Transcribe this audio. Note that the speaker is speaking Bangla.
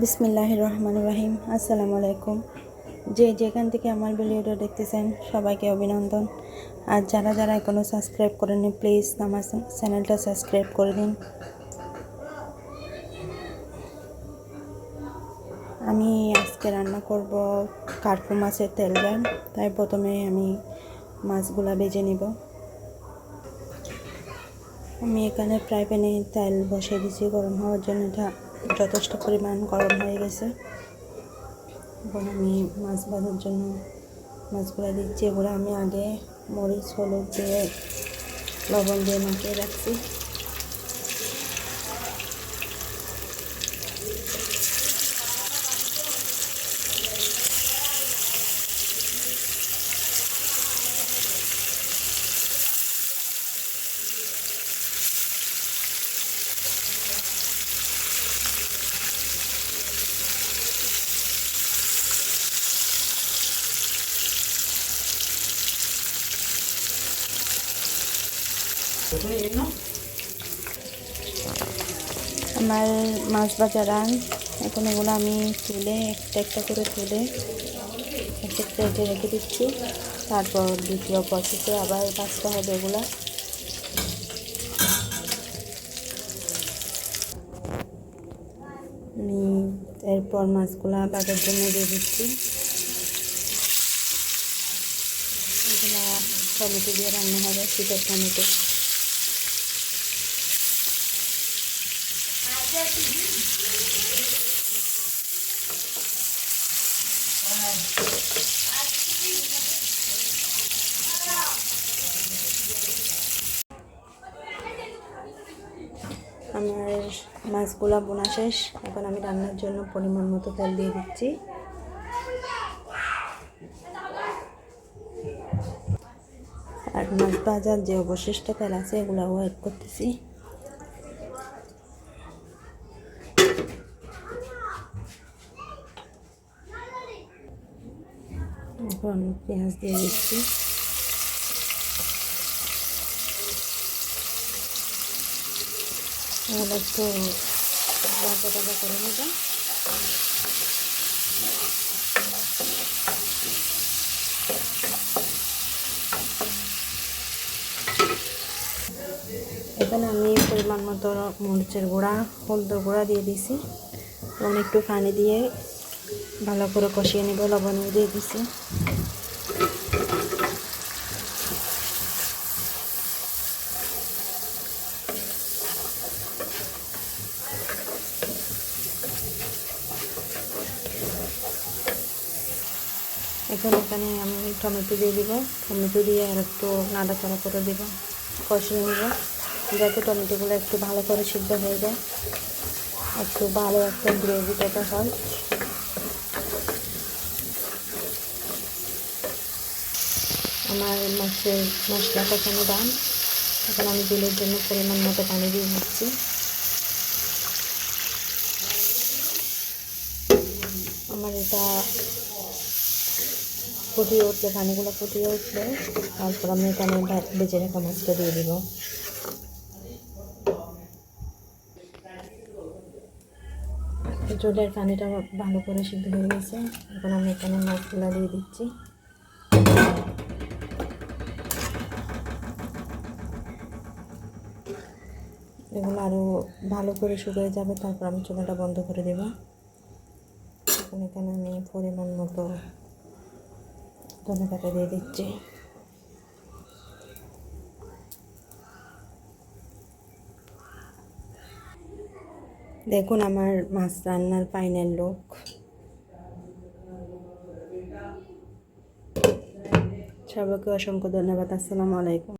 বিসমিল্লাহ রহমান রহিম। আসসালামু আলাইকুম। যে যেখান থেকে আমার ভিডিওটা দেখতেছেন, সবাইকে অভিনন্দন। আর যারা যারা এখনও সাবস্ক্রাইব করেননি, প্লিজ আমার চ্যানেলটা সাবস্ক্রাইব করে দিন। আমি আজকে রান্না করব কার্পু মাছের তেল ডাল তাই প্রথমে আমি মাছগুলা ভেজে নিব। আমি এখানে ফ্রাই প্যানে তেল বসিয়ে দিয়েছি গরম হওয়ার জন্য। এটা যথেষ্ট পরিমাণ গরম হয়ে গেছে। এখন আমি মাছ ভাজার জন্য মাছগুলো দিচ্ছি। এগুলো আমি আগে মরিচ, হলুদ দিয়ে, লবণ দিয়ে মাখিয়ে রাখছি। আমার মাছ বাজার রান। এখন এগুলো আমি তুলে, একটা একটা করে তুলে একটা রেখে দিচ্ছি। তারপর দ্বিতীয় প্রসেসে আবার ভাজতে হবে এগুলো। আমি এরপর মাছগুলা বাজার জন্য দিয়ে দিচ্ছি। এগুলো টমেটো দিয়ে রান্না হবে, শীতের টমেটো। আমার মাছগুলা বোনা শেষ। এখন আমি রান্নার জন্য পরিমাণ মতো তেল দিয়ে দিচ্ছি। আর মাছ ভাজার যে অবশিষ্ট তেল আছে, এগুলাও অ্যাড করতেছি। এখন পেঁয়াজ দিয়ে দিচ্ছি। ভাজা ভাজা করে নেব। এখানে আমি পরিমাণ মতো মরিচের গুঁড়া, হলদের গুঁড়া দিয়ে দিছি। এবং একটু পানি দিয়ে ভালো করে কষিয়ে নেব লবণ দিয়ে দিছি। এখন এখানে আমি টমেটো দিয়ে দিব। টমেটো দিয়ে আর একটু নাড়াচাড়া করে দিব। কষিয়ে নেব। যাতে টমেটোগুলো একটু ভালো করে সিদ্ধ হয়ে যায়। একটু ভালো একটা গ্রেভি টাইপের হয়। আমার মাছের মশলা কষানো দাম এখন আমি দুলের জন্য পরিমাণ মতো পানি দিয়ে দিচ্ছি। আমার এটা ফুটিয়ে উঠলে পানিগুলো ফুটিয়ে উঠলে তারপর আমি এখানে বেজে রাখা মাছটা দিয়ে দিব। জলের পানিটা ভালো করে সিদ্ধ হয়ে গেছে। এখন আমি এখানে মাছগুলো দিয়ে দিচ্ছি। এগুলো আরও ভালো করে শুকিয়ে যাবে, তারপর আমি চুলাটা বন্ধ করে দেব। এখন এখানে আমি পরিমাণ মতো ধনে পাতা দিয়ে দিচ্ছি। দেখুন আমার মাছ রান্নার ফাইনাল লোক সবাইকে অসংখ্য ধন্যবাদ, আসসালামু আলাইকুম।